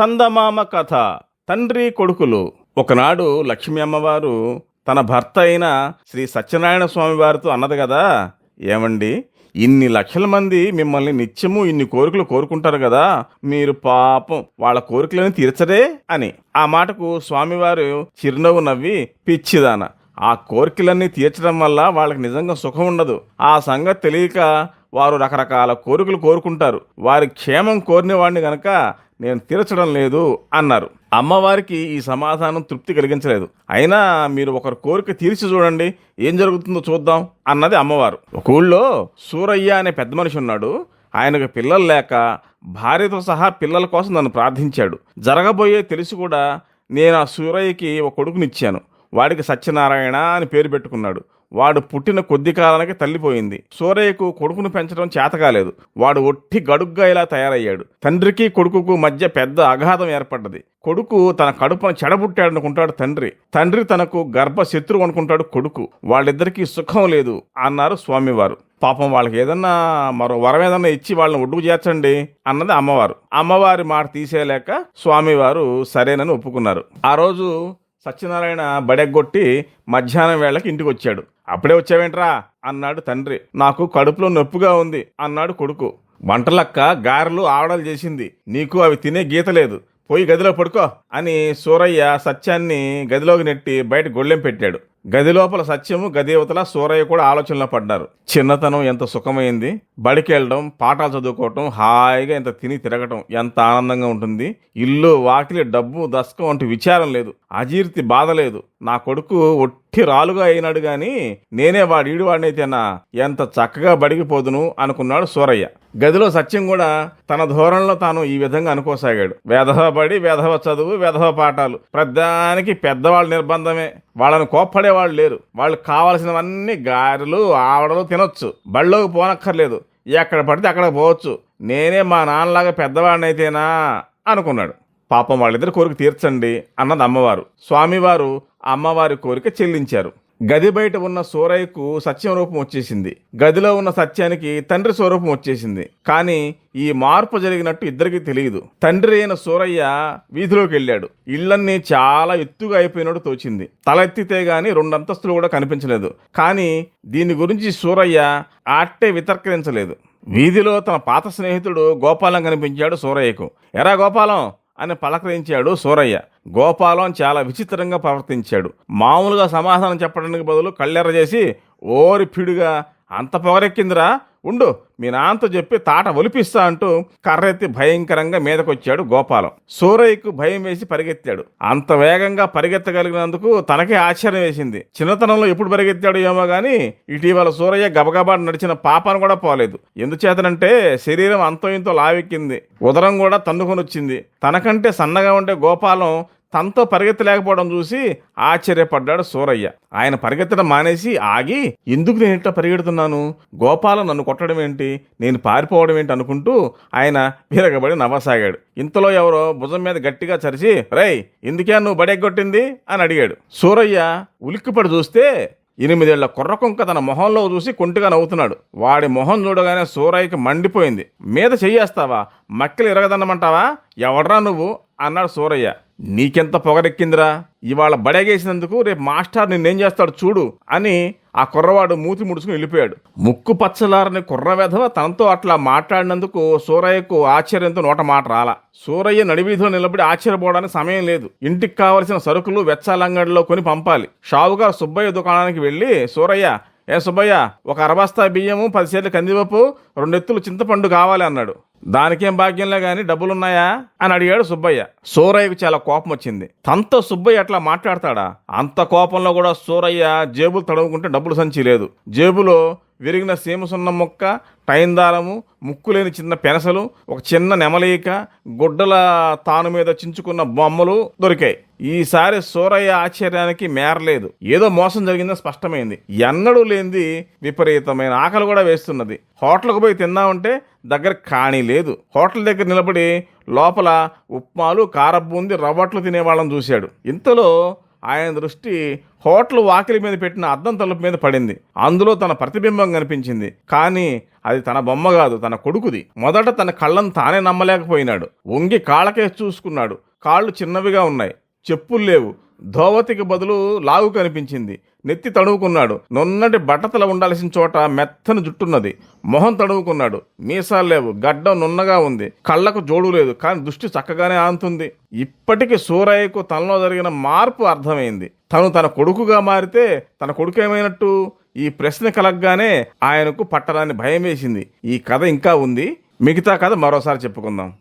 చందమామ కథ. తండ్రి కొడుకులు. ఒకనాడు లక్ష్మీ అమ్మవారు తన భర్త అయిన శ్రీ సత్యనారాయణ స్వామి వారితో అన్నది కదా ఏమండి ఇన్ని లక్షల మంది మిమ్మల్ని నిత్యము ఇన్ని కోరికలు కోరుకుంటారు కదా మీరు పాపం వాళ్ళ కోరికలను తీర్చరే అని. ఆ మాటకు స్వామివారు చిరునవ్వు నవ్వి పిచ్చిదాన ఆ కోరికలన్నీ తీర్చడం వల్ల వాళ్ళకి నిజంగా సుఖం ఉండదు. ఆ సంగతి తెలియక వారు రకరకాల కోరికలు కోరుకుంటారు. వారి క్షేమం కోరిన వాడిని గనక నేను తీర్చడం లేదు అన్నారు. అమ్మవారికి ఈ సమాధానం తృప్తి కలిగించలేదు. అయినా మీరు ఒకరి కోరిక తీర్చి చూడండి ఏం జరుగుతుందో చూద్దాం అన్నది అమ్మవారు. ఒక ఊళ్ళో సూరయ్య అనే పెద్ద మనిషి ఉన్నాడు. ఆయనకు పిల్లలు లేక భార్యతో సహా పిల్లల కోసం నన్ను ప్రార్థించాడు. జరగబోయే తెలిసి కూడా నేను ఆ సూరయ్యకి ఒక కొడుకునిచ్చాను. వాడికి సత్యనారాయణ అని పేరు పెట్టుకున్నాడు. వాడు పుట్టిన కొద్ది కాలానికి తల్లిపోయింది. సూరయ్యకు కొడుకును పెంచడం చేతకాలేదు వాడు ఒట్టి గడుగ్గా ఇలా తయారయ్యాడు. తండ్రికి కొడుకుకు మధ్య పెద్ద అఘాతం ఏర్పడ్డది. కొడుకు తన కడుపును చెడబుట్టాడనుకుంటాడు తండ్రి. తండ్రి తనకు గర్భ శత్రువు అనుకుంటాడు కొడుకు. వాళ్ళిద్దరికీ సుఖం లేదు అన్నారు స్వామివారు. పాపం వాళ్ళకి ఏదన్నా మరో వరం ఏదన్నా ఇచ్చి వాళ్ళని ఒడ్డుకు చేర్చండి అన్నది అమ్మవారు. అమ్మవారి మాట తీసేయలేక స్వామివారు సరేనని ఒప్పుకున్నారు. ఆ రోజు సత్యనారాయణ బడెగ్గొట్టి మధ్యాహ్నం వేళకి ఇంటికి వచ్చాడు అప్పుడే వచ్చావేంట్రా? అన్నాడు తండ్రి. నాకు కడుపులో నొప్పిగా ఉంది అన్నాడు కొడుకు. వంటలక్క గారెలు ఆవడలు చేసింది. నీకు అవి తినే గీత లేదు. పోయి గదిలో పడుకో అని సూరయ్య సత్యాన్ని గదిలోకి నెట్టి బయట గొళ్ళెం పెట్టాడు. గది లోపల సత్యము గదేవతల సూరయ్య కూడా ఆలోచనలో పడ్డారు. చిన్నతనం ఎంత సుఖమైంది. బడికి వెళ్ళడం పాఠాలు చదువుకోవటం హాయిగా ఎంత తిని తిరగటం ఎంత ఆనందంగా ఉంటుంది. ఇల్లు వాకిలి డబ్బు దశకం వంటి విచారం లేదు. అజీర్తి బాధ లేదు. నా కొడుకు ఒట్టి రాలుగా అయినాడు గాని నేనే వాడు ఈడు వాడినైతేనా ఎంత చక్కగా బడికి పోదును అనుకున్నాడు సూరయ్య. గదిలో సత్యం కూడా తన ధోరణిలో తాను ఈ విధంగా అనుకోసాగాడు. వేధవ బడి వేధవ చదువు వేధవ పాఠాలు. ప్రధానికి పెద్దవాళ్ళ నిర్బంధమే. వాళ్ళని కోప్పడేవాళ్ళు లేరు. వాళ్ళు కావలసినవన్నీ గారెలు ఆవడలు తినొచ్చు. బళ్ళోకి పోనక్కర్లేదు. ఎక్కడ పడితే అక్కడ పోవచ్చు. నేనే మా నాన్నలాగా పెద్దవాడినైతేనా అనుకున్నాడు. పాపం వాళ్ళిద్దరు కోరిక తీర్చండి అన్నది అమ్మవారు. స్వామివారు అమ్మవారి కోరిక చెల్లించారు. గది బయట ఉన్న సూరయ్యకు సత్యం రూపం వచ్చేసింది. గదిలో ఉన్న సత్యానికి తండ్రి స్వరూపం వచ్చేసింది. కానీ ఈ మార్పు జరిగినట్టు ఇద్దరికి తెలియదు. తండ్రి అయిన సూరయ్య వీధిలోకి వెళ్ళాడు. ఇళ్ళన్నీ చాలా ఎత్తుగా అయిపోయినట్టు తోచింది. తల ఎత్తితే గాని రెండు అంతస్తులు కూడా కనిపించలేదు. కానీ దీని గురించి సూరయ్య ఆట్టే వితర్కరించలేదు. వీధిలో తన పాత స్నేహితుడు గోపాలం కనిపించాడు సూరయ్యకు. ఎరా గోపాలం అని పలకరించాడు సూరయ్య. గోపాలం చాలా విచిత్రంగా ప్రవర్తించాడు. మామూలుగా సమాధానం చెప్పడానికి బదులు కళ్ళెర్ర చేసి ఓరి పిడుగా అంత పొగరెక్కిందిరా ఉండు మీ నాన్నతో చెప్పి తాట ఒలిపిస్తా అంటూ కర్రెత్తి భయంకరంగా మీదకొచ్చాడు గోపాలం. సూరయ్యకు భయం వేసి పరిగెత్తాడు. అంత వేగంగా పరిగెత్తగలిగినందుకు తనకే ఆశ్చర్యం వేసింది. చిన్నతనంలో ఎప్పుడు పరిగెత్తాడు ఏమో గాని ఇటీవల సూరయ్య గబగబా నడిచిన పాపను కూడా పోలేదు. ఎందుచేతనంటే శరీరం అంతో ఇంతో లావెక్కింది. ఉదరం కూడా తన్నుకొని వచ్చింది తనకంటే సన్నగా ఉండే గోపాలం తనతో పరిగెత్తలేకపోవడం చూసి ఆశ్చర్యపడ్డాడు సూరయ్య. ఆయన పరిగెత్తడం మానేసి ఆగి ఎందుకు నేను ఇట్లా పరిగెడుతున్నాను? గోపాలం నన్ను కొట్టడం ఏంటి? నేను పారిపోవడం ఏంటి? అనుకుంటూ ఆయన విరగబడి నవ్వసాగాడు. ఇంతలో ఎవరో భుజం మీద గట్టిగా చరిచి రై ఎందుకే నువ్వు బడెగ్గొట్టింది? అని అడిగాడు. సూరయ్య ఉలిక్కిపడి చూస్తే ఎనిమిదేళ్ళ కుర్రకుంక తన మొహంలో చూసి కొంటిగా నవ్వుతున్నాడు. వాడి మొహం చూడగానే సూరయ్యకి మండిపోయింది. మీద చెయ్యేస్తావా? మక్కలు ఇరగదన్నమంటావా? ఎవడ్రా నువ్వు? అన్నాడు సూరయ్య. నీకెంత పొగరెక్కిందిరా? ఇవాళ బడేగేసినందుకు రేపు మాస్టర్ నిన్నేం చేస్తాడు చూడు అని ఆ కుర్రవాడు మూతి ముడుచుకుని వెళ్ళిపోయాడు. ముక్కు పచ్చలారని కుర్ర వెధవ తనతో అట్లా మాట్లాడినందుకు సూరయ్యకు ఆశ్చర్యంతో నోట మాట రాలా. సూరయ్య నడివీధిలో నిలబడి ఆశ్చర్యపోవడానికి సమయం లేదు. ఇంటికి కావలసిన సరుకులు వెచ్చాలంగడిలో కొని పంపాలి. షావుగారు సుబ్బయ్య దుకాణానికి వెళ్ళి సూరయ్య ఏ సుబ్బయ్య ఒక అరబస్తా బియ్యము పది సేర్లు కందిపప్పు రెండెత్తులు చింతపండు కావాలి అన్నాడు. దానికేం భాగ్యంలే గాని డబ్బులున్నాయా? అని అడిగాడు సుబ్బయ్య. సూరయ్యకు చాలా కోపం వచ్చింది. తనతో సుబ్బయ్య అట్లా మాట్లాడతాడా? అంత కోపంలో కూడా సూరయ్య జేబులు తడవుకుంటే డబ్బులు సంచి లేదు. జేబులో విరిగిన సీమసున్న మొక్క టైందారము ముక్కులేని చిన్న పెనసలు ఒక చిన్న నెమలీక గుడ్డల తాను మీద చించుకున్న బొమ్మలు దొరికాయి. ఈసారి సూరయ్య ఆశ్చర్యానికి మేరలేదు. ఏదో మోసం జరిగిందని స్పష్టమైంది. ఎన్నడూ లేనిది విపరీతమైన ఆకలి కూడా వేస్తున్నది. హోటల్కు పోయి తిందామంటే దగ్గర కాణీ లేదు. హోటల్ దగ్గర నిలబడి లోపల ఉప్మాలు కారబూంది రవ్వట్లు తినేవాళ్ళని చూశాడు. ఇంతలో ఆయన దృష్టి హోటల్ వాకిలి మీద పెట్టిన అద్దం తలుపు మీద పడింది. అందులో తన ప్రతిబింబం కనిపించింది. కానీ అది తన బొమ్మ కాదు తన కొడుకుది. మొదట తన కళ్ళను తానే నమ్మలేకపోయినాడు. వంగి కాళ్ళకేసి చూసుకున్నాడు. కాళ్ళు చిన్నవిగా ఉన్నాయి. చెప్పులు లేవు. ధోవతికి బదులు లాగు కనిపించింది. నెత్తి తడువుకున్నాడు నున్నటి బట్టతల ఉండాల్సిన చోట మెత్తని జుట్టున్నది. మొహం తడువుకున్నాడు మీసాలు లేవు. గడ్డం నున్నగా ఉంది. కళ్ళకు జోడు లేదు. కానీ దృష్టి చక్కగానే ఆంతుంది. ఇప్పటికి సూరయ్యకు తనలో జరిగిన మార్పు అర్థమైంది. తను తన కొడుకుగా మారితే తన కొడుకేమైనట్టు ఈ ప్రశ్న కలగగానే ఆయనకు పట్టరాని భయం వేసింది ఈ కథ ఇంకా ఉంది. మిగతా కథ మరోసారి చెప్పుకుందాం.